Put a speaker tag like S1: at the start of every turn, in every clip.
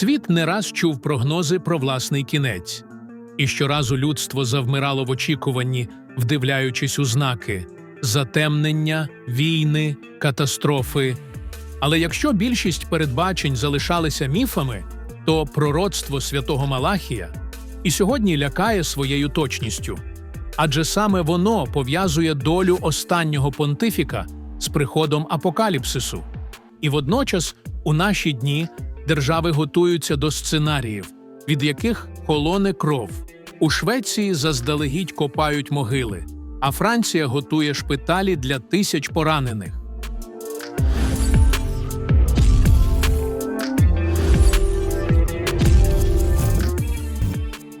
S1: Світ не раз чув прогнози про власний кінець, і щоразу людство завмирало в очікуванні, вдивляючись у знаки затемнення, війни, катастрофи. Але якщо більшість передбачень залишалися міфами, то пророцтво святого Малахія і сьогодні лякає своєю точністю, адже саме воно пов'язує долю останнього понтифіка з приходом апокаліпсису. І водночас у наші дні держави готуються до сценаріїв, від яких холоне кров. У Швеції заздалегідь копають могили, а Франція готує шпиталі для тисяч поранених.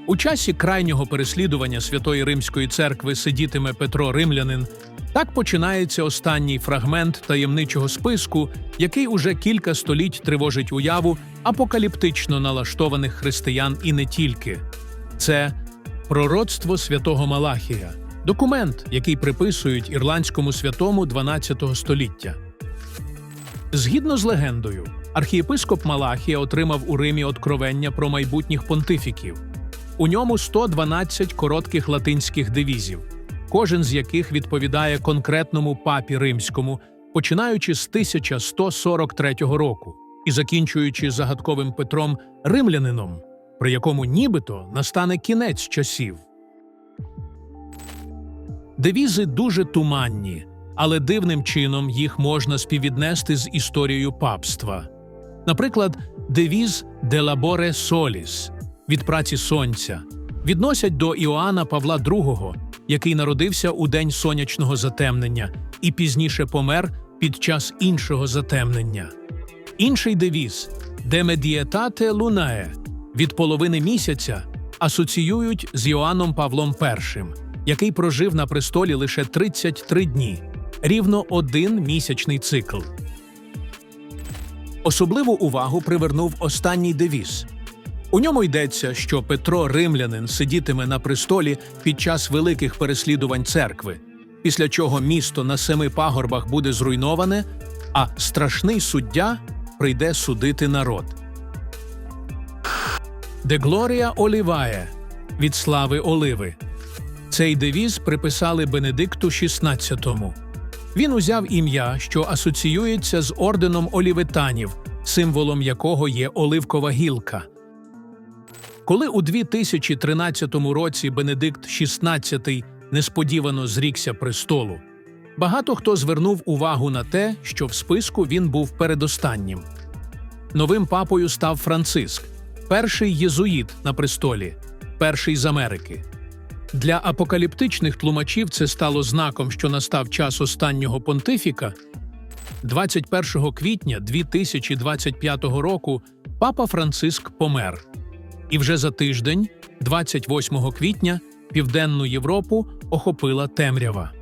S1: У часі крайнього переслідування Святої Римської церкви сидітиме Петро Римлянин. Так починається останній фрагмент таємничого списку, який уже кілька століть тривожить уяву апокаліптично налаштованих християн і не тільки. Це пророцтво святого Малахія, документ, який приписують ірландському святому 12 століття. Згідно з легендою, архієпископ Малахія отримав у Римі откровення про майбутніх понтифіків. У ньому 112 коротких латинських девізів, кожен з яких відповідає конкретному папі римському, починаючи з 1143 року і закінчуючи загадковим Петром Римлянином, при якому нібито настане кінець часів. Девізи дуже туманні, але дивним чином їх можна співвіднести з історією папства. Наприклад, девіз «De labore solis» від праці сонця відносять до Іоанна Павла II, який народився у день сонячного затемнення і пізніше помер під час іншого затемнення. Інший девіз «De medietate lunae» від половини місяця асоціюють з Іоанном Павлом І, який прожив на престолі лише 33 дні, рівно один місячний цикл. Особливу увагу привернув останній девіз. У ньому йдеться, що Петро Римлянин сидітиме на престолі під час великих переслідувань церкви, після чого місто на семи пагорбах буде зруйноване, а страшний суддя прийде судити народ. Де Глорія Оліває від слави Оливи. Цей девіз приписали Бенедикту XVI. Він узяв ім'я, що асоціюється з орденом олівитанів, символом якого є оливкова гілка. Коли у 2013 році Бенедикт XVI несподівано зрікся престолу, багато хто звернув увагу на те, що в списку він був передостаннім. Новим папою став Франциск, перший єзуїт на престолі, перший з Америки. Для апокаліптичних тлумачів це стало знаком, що настав час останнього понтифіка. 21 квітня 2025 року папа Франциск помер. І вже за тиждень, 28 квітня, Південну Європу охопила темрява.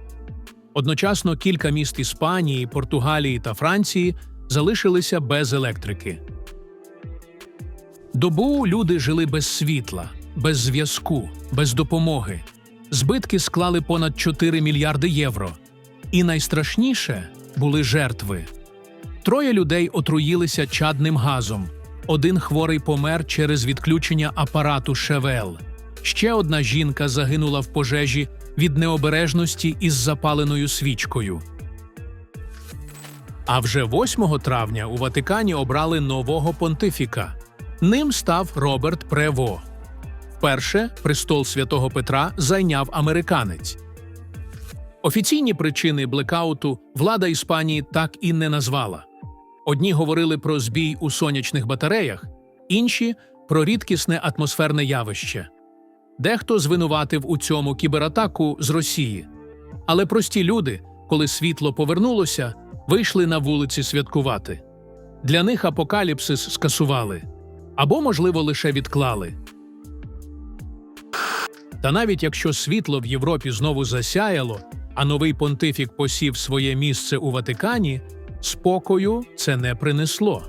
S1: Одночасно кілька міст Іспанії, Португалії та Франції залишилися без електрики. Добу люди жили без світла, без зв'язку, без допомоги. Збитки склали понад 4 мільярди євро. І найстрашніше були жертви. Троє людей отруїлися чадним газом. Один хворий помер через відключення апарату ШВЛ. Ще одна жінка загинула в пожежі від необережності із запаленою свічкою. А вже 8 травня у Ватикані обрали нового понтифіка. Ним став Роберт Прево. Вперше престол святого Петра зайняв американець. Офіційні причини блекауту влада Іспанії так і не назвала. Одні говорили про збій у сонячних батареях, інші про рідкісне атмосферне явище. Дехто звинуватив у цьому кібератаку з Росії. Але прості люди, коли світло повернулося, вийшли на вулиці святкувати. Для них апокаліпсис скасували або, можливо, лише відклали. Та навіть якщо світло в Європі знову засяяло, а новий понтифік посів своє місце у Ватикані, спокою це не принесло.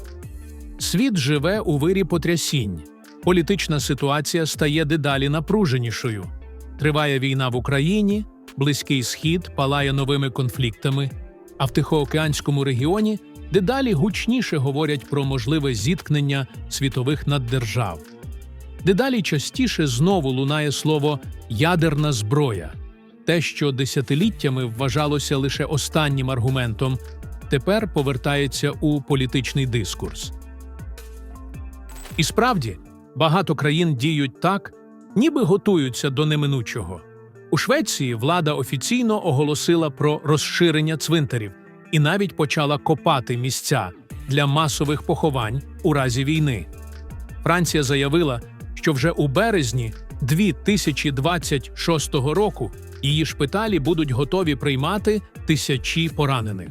S1: Світ живе у вирі потрясінь. Політична ситуація стає дедалі напруженішою. Триває війна в Україні, Близький Схід палає новими конфліктами, а в Тихоокеанському регіоні дедалі гучніше говорять про можливе зіткнення світових наддержав. Дедалі частіше знову лунає слово ядерна зброя. Те, що десятиліттями вважалося лише останнім аргументом, тепер повертається у політичний дискурс. І справді, багато країн діють так, ніби готуються до неминучого. У Швеції влада офіційно оголосила про розширення цвинтарів і навіть почала копати місця для масових поховань у разі війни. Франція заявила, що вже у березні 2026 року її шпиталі будуть готові приймати тисячі поранених.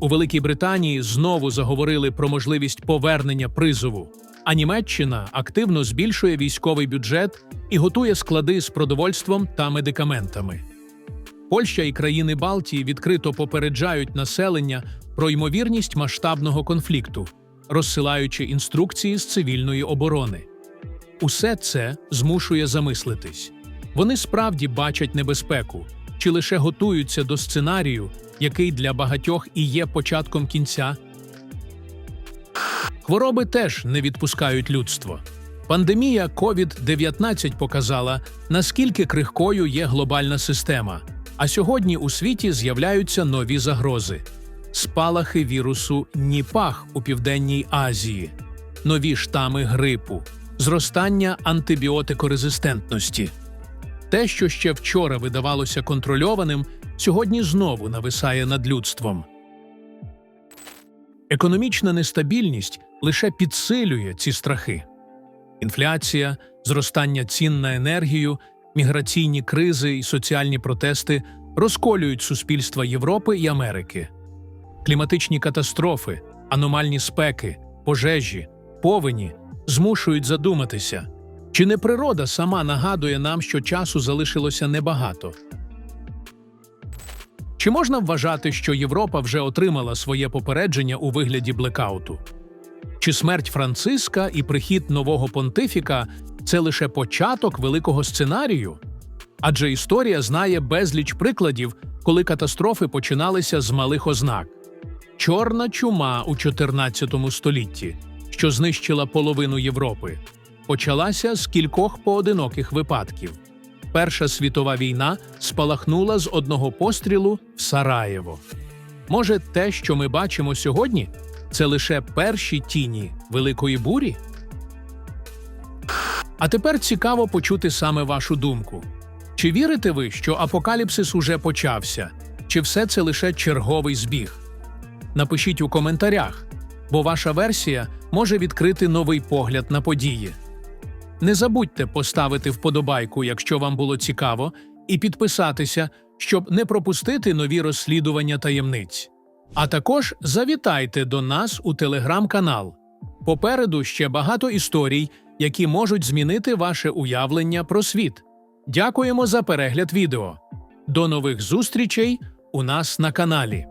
S1: У Великій Британії знову заговорили про можливість повернення призову, а Німеччина активно збільшує військовий бюджет і готує склади з продовольством та медикаментами. Польща і країни Балтії відкрито попереджають населення про ймовірність масштабного конфлікту, розсилаючи інструкції з цивільної оборони. Усе це змушує замислитись. Вони справді бачать небезпеку чи лише готуються до сценарію, який для багатьох і є початком кінця. Хвороби теж не відпускають людство. Пандемія COVID-19 показала, наскільки крихкою є глобальна система. А сьогодні у світі з'являються нові загрози: спалахи вірусу Ніпах у Південній Азії, нові штами грипу, зростання антибіотикорезистентності. Те, що ще вчора видавалося контрольованим, сьогодні знову нависає над людством. Економічна нестабільність лише підсилює ці страхи. Інфляція, зростання цін на енергію, міграційні кризи і соціальні протести розколюють суспільства Європи і Америки. Кліматичні катастрофи, аномальні спеки, пожежі, повені змушують задуматися, чи не природа сама нагадує нам, що часу залишилося небагато. Чи можна вважати, що Європа вже отримала своє попередження у вигляді блекауту? Чи смерть Франциска і прихід нового понтифіка це лише початок великого сценарію? Адже історія знає безліч прикладів, коли катастрофи починалися з малих ознак. Чорна чума у 14 столітті, що знищила половину Європи, почалася з кількох поодиноких випадків. Перша світова війна спалахнула з одного пострілу в Сараєво. Може, те, що ми бачимо сьогодні, це лише перші тіні великої бурі? А тепер цікаво почути саме вашу думку. Чи вірите ви, що апокаліпсис уже почався, чи все це лише черговий збіг? Напишіть у коментарях, бо ваша версія може відкрити новий погляд на події. Не забудьте поставити вподобайку, якщо вам було цікаво, і підписатися, щоб не пропустити нові розслідування таємниць. А також завітайте до нас у телеграм-канал. Попереду ще багато історій, які можуть змінити ваше уявлення про світ. Дякуємо за перегляд відео. До нових зустрічей у нас на каналі.